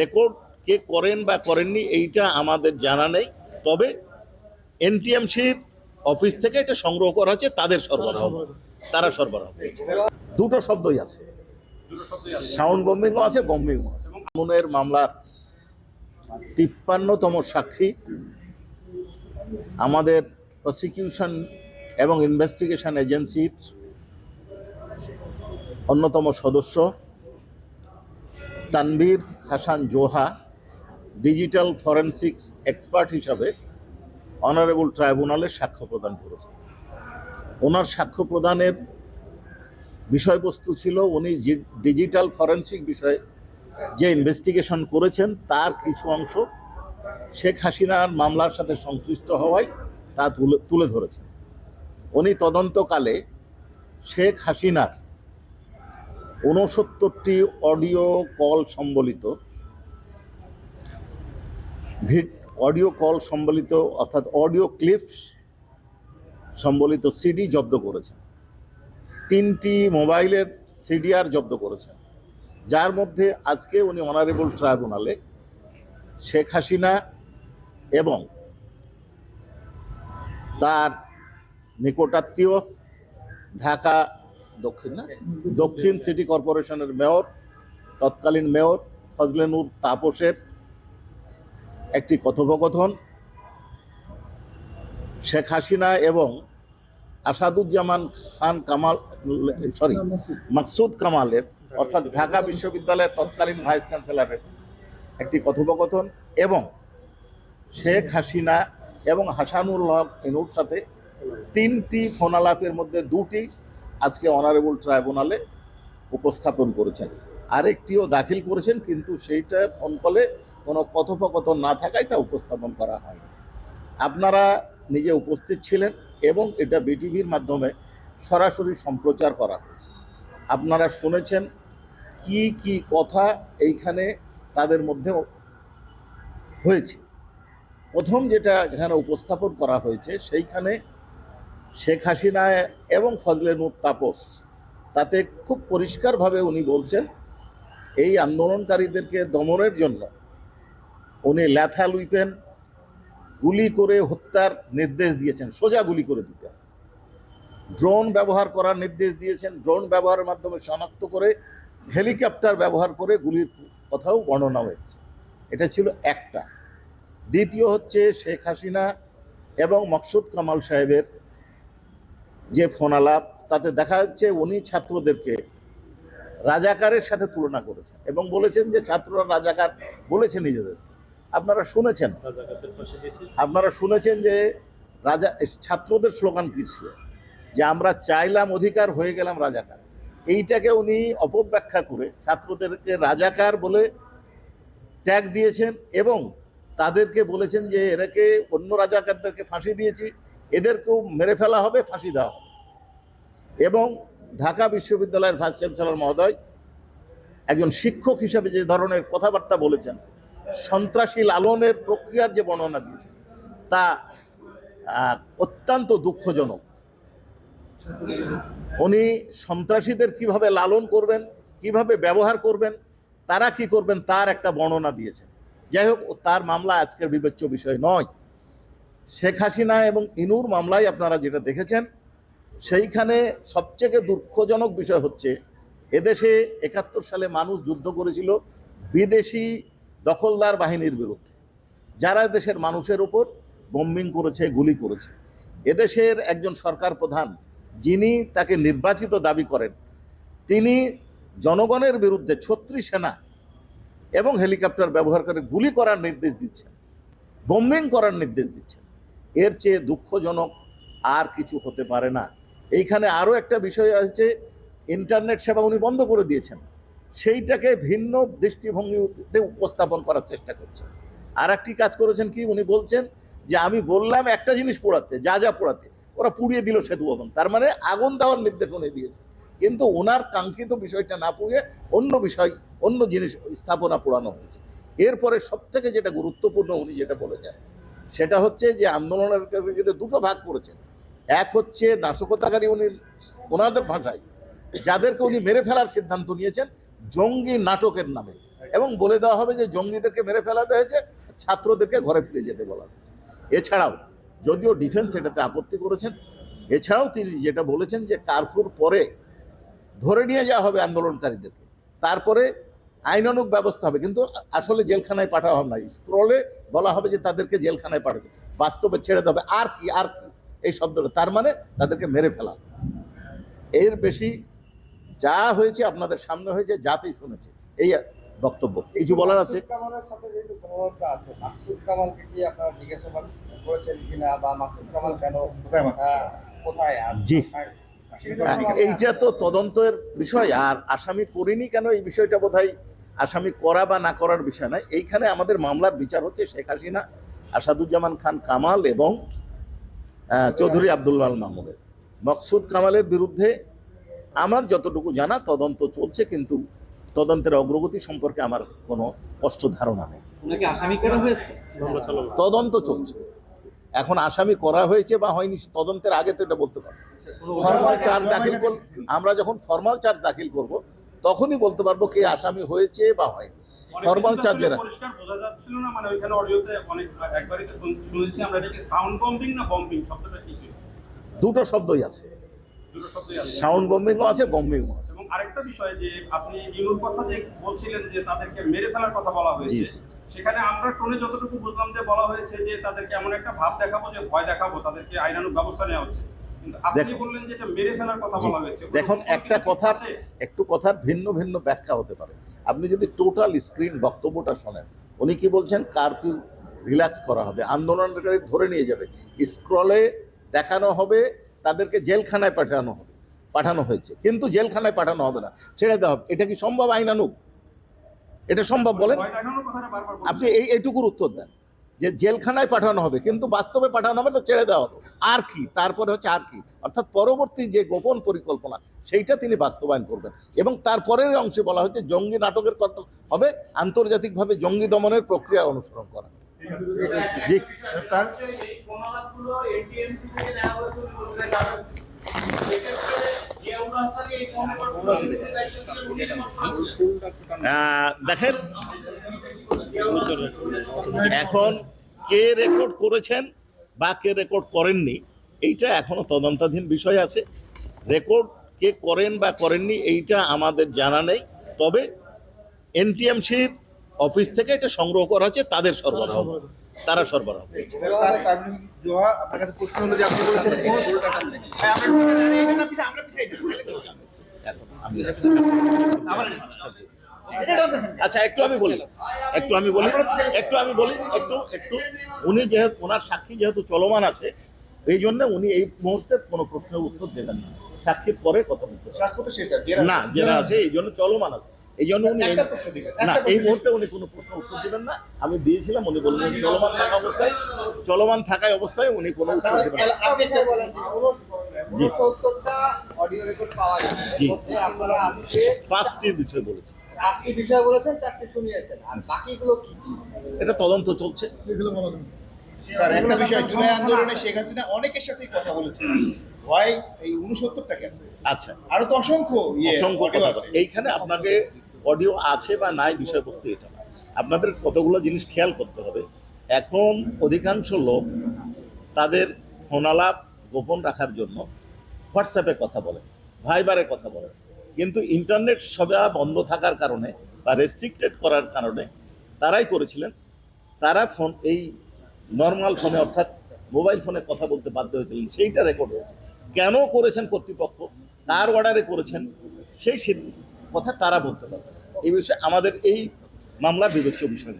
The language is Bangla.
রেকর্ড কে করেন বা করেননি, এইটা আমাদের জানা নেই। তবে এনটিএমসির অফিস থেকে এটা সংগ্রহ করা হচ্ছে তাদের সরবরাহ। তারা সরবরাহ দুটো শব্দই আছে। সাউন্ড বম্বিংও আছে বম্বিংও আছে। মামলার তিপ্পান্নতম সাক্ষী, আমাদের প্রসিকিউশন এবং ইনভেস্টিগেশন এজেন্সির অন্যতম সদস্য, Tanvir Hasan Joha, digital forensics expert হিসাবে অনারেবল ট্রাইব্যুনালে সাক্ষ্য প্রদান করেছেন। ওনার সাক্ষ্য প্রদানের বিষয়বস্তু ছিল, উনি ডিজিটাল ফরেন্সিক বিষয়ে যে ইনভেস্টিগেশন করেছেন, তার কিছু অংশ শেখ হাসিনার মামলার সাথে সংশ্লিষ্ট হওয়ায় তা তুলে তুলে ধরেছেন। উনি তদন্তকালে শেখ হাসিনার ঊনসত্তরটি অডিও কল সম্বলিত অডিও কল সম্বলিত, অর্থাৎ অডিও ক্লিপস সম্বলিত সিডি জব্দ করেছেন। তিনটি মোবাইলের সিডিআর জব্দ করেছেন। যার মধ্যে আজকে উনি অনারেবল ট্রাইব্যুনালে শেখ হাসিনা এবং তার নিকটাত্মীয় ঢাকা দক্ষিণ না? দক্ষিণ সিটি কর্পোরেশনের মেয়র, তৎকালীন মেয়র ফজলেনুর তাপসের একটি কথোপকথন। শেখ হাসিনা এবং আসাদুজ্জামান খান কামাল, সরি, মাকসুদ কামালের, অর্থাৎ ঢাকা বিশ্ববিদ্যালয়ের তৎকালীন ভাইস চ্যান্সেলরের একটি কথোপকথন এবং শেখ হাসিনা এবং হাসানুল হক এনুর সাথে তিনটি ফোনালাপের মধ্যে দুটি আজকে অনারেবল ট্রাইব্যুনালে উপস্থাপন করেছেন। আরেকটিও দাখিল করেছেন, কিন্তু সেইটা ফোন কলে কোনো কথোপকথন না থাকায় তা উপস্থাপন করা হয় আপনারা নিজে উপস্থিত ছিলেন এবং এটা বিটিভির মাধ্যমে সরাসরি সম্প্রচার করা হয়েছে। আপনারা শুনেছেন কি কি কথা এইখানে তাদের মধ্যে হয়েছে। প্রথম যেটা এখানে উপস্থাপন করা হয়েছে, সেইখানে শেখ হাসিনা এবং ফজলেনুর তাপস, তাতে খুব পরিষ্কারভাবে উনি বলছেন, এই আন্দোলনকারীদেরকে দমনের জন্য উনি ল্যাথা লুইপেন গুলি করে হত্যার নির্দেশ দিয়েছেন, সোজা গুলি করে দিতে ড্রোন ব্যবহার করার নির্দেশ দিয়েছেন, ড্রোন ব্যবহারের মাধ্যমে শনাক্ত করে, হেলিকপ্টার ব্যবহার করে গুলির কথাও বর্ণনা হয়েছে এটা ছিল একটা। দ্বিতীয় হচ্ছে শেখ হাসিনা এবং মকসুদ কামাল সাহেবের যে ফোনালাপ তাতে দেখা যাচ্ছে উনি ছাত্রদেরকে রাজাকারের সাথে তুলনা করেছেন এবং বলেছেন যে ছাত্ররা রাজাকার বলেছে নিজেদের। আপনারা শুনেছেন? আপনারা শুনেছেন যে রাজা ছাত্রদের স্লোগান কী ছিল? যে আমরা চাইলাম অধিকার হয়ে গেলাম রাজাকার। এইটাকে উনি অপব্যাখ্যা করে ছাত্রদেরকে রাজাকার বলে ট্যাগ দিয়েছেন এবং তাদেরকে বলেছেন যে এরাকে অন্য রাজাকারদেরকে ফাঁসি দিয়েছি। এদেরকেও মেরে ফেলা হবে, ফাঁসি দেওয়া হবে। এবং ঢাকা বিশ্ববিদ্যালয়ের ভাইস চ্যান্সেলর মহোদয় একজন শিক্ষক হিসাবে যে ধরনের কথাবার্তা বলেছেন, সন্ত্রাসী লালনের প্রক্রিয়ার যে বর্ণনা দিয়েছেন, তা অত্যন্ত দুঃখজনক। উনি সন্ত্রাসীদের কীভাবে লালন করবেন, কীভাবে ব্যবহার করবেন, তারা কি করবেন, তার একটা বর্ণনা দিয়েছেন। যাই হোক, তার মামলা আজকের বিবেচ্য বিষয় নয়। শেখ হাসিনা এবং ইনুর মামলায় আপনারা যেটা দেখেছেন, সেইখানে সবচেয়ে দুঃখজনক বিষয় হচ্ছে, এদেশে একাত্তর সালে মানুষ যুদ্ধ করেছিল বিদেশি দখলদার বাহিনীর বিরুদ্ধে। যারা দেশের মানুষের উপর বম্বিং করেছে, গুলি করেছে। এদেশের একজন সরকার প্রধান, যিনি তাকে নির্বাচিত দাবি করেন, তিনি জনগণের বিরুদ্ধে ছত্রিশ সেনা এবং হেলিকপ্টার ব্যবহার করে গুলি করার নির্দেশ দিচ্ছেন বম্বিং করার নির্দেশ দিচ্ছেন। এর চেয়ে দুঃখজনক আর কিছু হতে পারে না। এইখানে আরও একটা বিষয় আছে, ইন্টারনেট সেবা উনি বন্ধ করে দিয়েছেন। সেইটাকে ভিন্ন দৃষ্টিভঙ্গিতে উপস্থাপন করার চেষ্টা করছেন। আর একটি কাজ করেছেন কি? উনি বলছেন যে, আমি বললাম একটা জিনিস পোড়াতে, যা যা পোড়াতে, ওরা পুড়িয়ে দিল সেতু ভবন। তার মানে আগুন দেওয়ার নির্দেশ উনি দিয়েছেন। কিন্তু ওনার কাঙ্ক্ষিত বিষয়টা না পুড়িয়ে অন্য বিষয়, অন্য জিনিস স্থাপনা পোড়ানো হয়েছে। এরপরে সব থেকে যেটা গুরুত্বপূর্ণ উনি যেটা বলেছেন সেটা হচ্ছে যে আন্দোলনের কিন্তু দুটো ভাগ করেছেন। এক হচ্ছে নাশকতাকারী উনি ওনাদের ভাষায়, যাদেরকে উনি মেরে ফেলার সিদ্ধান্ত নিয়েছেন, জঙ্গি নাটকের নামে। এবং বলে দেওয়া হবে যে জঙ্গিদেরকে মেরে ফেলাতে হয়েছে, ছাত্রদেরকে ঘরে ফিরে যেতে বলা হয়েছে। এছাড়াও যদিও ডিফেন্স এটাতে আপত্তি করেছেন, এছাড়াও তিনি যেটা বলেছেন যে কারফুর পরে ধরে নিয়ে যাওয়া হবে আন্দোলনকারীদেরকে। তারপরে আইনানুগ ব্যবস্থা হবে। কিন্তু আসলে জেলখানায় পাঠানো হবে না। স্ক্রলে বলা হবে যে তাদেরকে জেলখানায় পাঠাবে বাস্তবে ছেড়ে দেবে। আর কি আর কি এই শব্দটা। তার মানে তাদেরকে মেরে ফেলা। এর বেশি যা হয়েছে আপনাদের সামনে হয়েছে যাতেই শুনেছে। এই বক্তব্য। কিছু বলার আছে মাকসুদ কামালের সাথে যেহেতু প্রভাবটা আছে মাকসুদ কামালকে কি আপনারা জিজ্ঞাসাবাদ করেছেন কিনা বা মাকসুদ কামাল কেন কোথায় আর জি। এইটা তো তদন্তের বিষয়। আর আসামি করিনি কেন? এই বিষয়টা বোধহয় আসামি করা বা না করার বিষয় নয়। এইখানে আমাদের মামলার বিচার হচ্ছে শেখ হাসিনা আসাদুজ্জামান খান কামাল এবং চৌধুরী আবদুল্লাহ মাহমুদের। মকসুদ কামালের বিরুদ্ধে আমার যতটুকু জানা তদন্ত চলছে কিন্তু তদন্তের অগ্রগতি সম্পর্কে আমার কোনো স্পষ্ট ধারণা নেই। তদন্ত চলছে। এখন আসামি করা হয়েছে বা হয়নি তদন্তের আগে তো এটা বলতে পারব। ফর্মাল চার্জ দাখিল কর আমরা যখন ফর্মাল চার্জ দাখিল করব তখনই বলতে পারব কে আসামি হয়েছে বা হয়নি। ফর্মাল চার্জের পরিষ্কার বোঝা যাচ্ছিল না মানে ছিল? দুটো শব্দই আছে। সাউন্ড বম্বিংও আছে। বম্বিংও আছে এবং আরেকটা বিষয় যে আপনি ইনুর কথা যে বলছিলেন যে তাদেরকে মেরে ফেলার কথা বলা হয়েছে। সেখানে আমরা টোনে যতটুকু বুঝলাম যে বলা হয়েছে যে তাদেরকে এমন একটা ভাব দেখাবো যে ভয় দেখাবো তাদেরকে আইনানুগ ব্যবস্থা নেওয়া হচ্ছে। দেখুন। একটা কথার একটু কথার ভিন্ন ভিন্ন ব্যাখ্যা হতে পারে। আপনি যদি টোটাল স্ক্রিন বক্তব্যটা শোনেন উনি কি বলছেন? কারফিউ রিল্যাক্স করা হবে আন্দোলনকারী ধরে নিয়ে যাবে। স্ক্রলে দেখানো হবে তাদেরকে জেলখানায় পাঠানো হবে পাঠানো হয়েছে। কিন্তু জেলখানায় পাঠানো হবে না ছেড়ে দেওয়া হবে। এটা কি সম্ভব? আইনানুক এটা সম্ভব বলেন। আপনি এই এইটুকুর উত্তর দেন। যে জেলখানায় পাঠানো হবে, কিন্তু বাস্তবে পাঠানো হবে না, ছেড়ে দেওয়া হবে। আর কি? তারপরে হচ্ছে আর কি? অর্থাৎ পরবর্তী যে গোপন পরিকল্পনা, সেইটা তিনি বাস্তবায়ন করবেন। এবং তারপরের অংশে বলা হচ্ছে জঙ্গি নাটকের কথা হবে, আন্তর্জাতিকভাবে জঙ্গি দমনের প্রক্রিয়া অনুসরণ করা। দেখেন এখন কে রেকর্ড করেছেন বা কে রেকর্ড করেননি এইটা এখনও তদন্তাধীন বিষয় আছে। রেকর্ড কে করেন বা করেননি এইটা আমাদের জানা নেই। তবে এনটিএমসির অফিস থেকে এটা সংগ্রহ করা হচ্ছে তাদের সরবরাহ। তারা সরবরাহ আমি- আচ্ছা একটু আমি বলি। একটু আমি বলি। একটু আমি বলি একটু একটু। উনি যেহেতু ওনার সাক্ষী যেহেতু চলমান আছে এই জন্য উনি এই মুহূর্তে কোনো প্রশ্নের উত্তর দেবেন না। সাক্ষীর পরে কথা বলতে না যেটা আছে এই জন্য চলমান আছে। এই জন্য উনি না এই মুহূর্তে উনি কোনো প্রশ্ন উত্তর দিবেন না। আমি দিয়েছিলাম উনি বললেন চলমান থাকা অবস্থায়। চলমান থাকা অবস্থায় উনি কোনো উত্তর দেবেন না। জি। পাঁচটির বিষয় বলেছি। আটটি বিষয় বলেছেন চারটি শুনিয়েছেন। আর বাকিগুলো কি কি? এটা তদন্ত চলছে। স্যার একটা বিষয় জুলাই আন্দোলনে শেখ হাসিনা অনেকের সাথেই কথা বলেছেন। ভয় এই উনসত্তরটা কেন আচ্ছা। আরও তো অসংখ্য ইয়ে অসংখ্য এইখানে আপনাকে অডিও আছে বা নাই বিষয়বস্তু এটা। আপনাদের কতগুলো জিনিস খেয়াল করতে হবে। এখন অধিকাংশ লোক তাদের ফোনালাপ গোপন রাখার জন্য হোয়াটসঅ্যাপে কথা বলে ভাইবারে কথা বলে। কিন্তু ইন্টারনেট সবা বন্ধ থাকার কারণে বা রেস্ট্রিক্টেড করার কারণে তারাই করেছিলেন। তারা ফোন, এই নর্মাল ফোনে অর্থাৎ মোবাইল ফোনে কথা বলতে বাধ্য হয়েছিলেন, সেইটা রেকর্ড হয়েছে। কেন করেছেন কর্তৃপক্ষ? কার অর্ডারে করেছেন? সেই কথা তারা বলতে পারবে। এই বিষয়ে আমাদের এই মামলা বিবেচ্য বিষয়